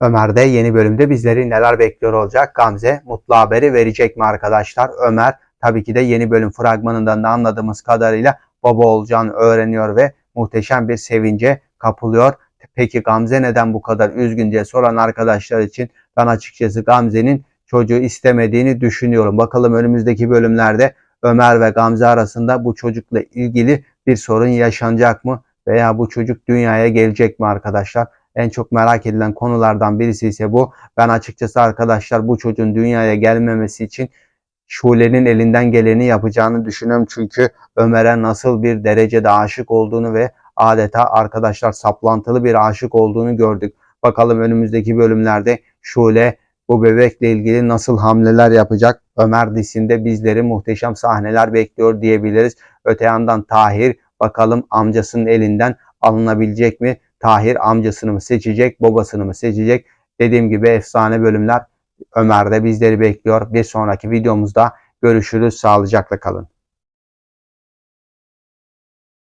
Ömer'de yeni bölümde bizleri neler bekliyor olacak? Gamze mutlu haberi verecek mi arkadaşlar? Ömer tabii ki de yeni bölüm fragmanından da anladığımız kadarıyla baba olacağını öğreniyor ve muhteşem bir sevince kapılıyor. Peki Gamze neden bu kadar üzgün diye soran arkadaşlar için ben açıkçası Gamze'nin çocuğu istemediğini düşünüyorum. Bakalım önümüzdeki bölümlerde Ömer ve Gamze arasında bu çocukla ilgili bir sorun yaşanacak mı? Veya bu çocuk dünyaya gelecek mi arkadaşlar? En çok merak edilen konulardan birisi ise bu. Ben açıkçası arkadaşlar bu çocuğun dünyaya gelmemesi için Şule'nin elinden geleni yapacağını düşünüyorum. Çünkü Ömer'e nasıl bir derecede aşık olduğunu ve adeta arkadaşlar saplantılı bir aşık olduğunu gördük. Bakalım önümüzdeki bölümlerde Şule bu bebekle ilgili nasıl hamleler yapacak? Ömer dizisinde bizleri muhteşem sahneler bekliyor diyebiliriz. Öte yandan Tahir bakalım amcasının elinden alınabilecek mi? Tahir amcasını mı seçecek, babasını mı seçecek? Dediğim gibi efsane bölümler Ömer'de bizleri bekliyor. Bir sonraki videomuzda görüşürüz. Sağlıcakla kalın.